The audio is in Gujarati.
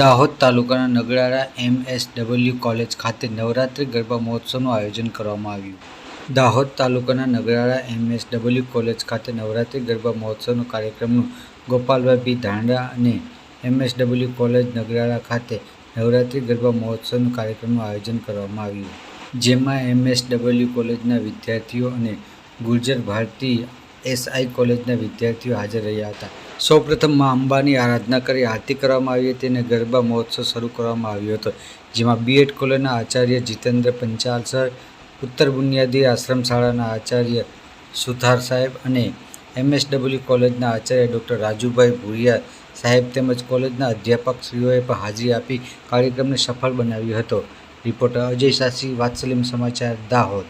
દાહોદ તાલુકાના નગરાળા ડબલ્યુ કોલેજ ખાતે નવરાત્રિ ગરબા મહોત્સવનું આયોજન કરવામાં આવ્યું. દાહોદ તાલુકાના નગરાળા ડબલ્યુ કોલેજ ખાતે નવરાત્રિ ગરબા મહોત્સવનો કાર્યક્રમનું ગોપાલભાઈ બી ધાંડા અને એમએસડબલ્યુ કોલેજ નગરાળા ખાતે નવરાત્રિ ગરબા મહોત્સવનું કાર્યક્રમનું આયોજન કરવામાં આવ્યું. જેમાં એમ એસ ડબલ્યુ કોલેજના વિદ્યાર્થીઓ અને ગુર્જર ભારતી એસઆઈ કોલેજના વિદ્યાર્થીઓ હાજર રહ્યા હતા. સૌપ્રથમ મા અંબાની આરાધના કરી આરતી કરવામાં આવી હતી અને ગરબા મહોત્સવ શરૂ કરવામાં આવ્યો હતો, જેમાં બીએડ કોલેજના આચાર્ય જીતેન્દ્ર પંચાલ સર, ઉત્તર બુનિયાદી આશ્રમ શાળાના આચાર્ય સુથાર સાહેબ અને એમએસડબલ્યુ કોલેજના આચાર્ય ડૉક્ટર રાજુભાઈ ભુરિયા સાહેબ તેમજ કોલેજના અધ્યાપકશ્રીઓએ પણ હાજરી આપી કાર્યક્રમને સફળ બનાવ્યો હતો. રિપોર્ટર અજય સાસી વાત્સલ્યમ સમાચાર, દાહોદ.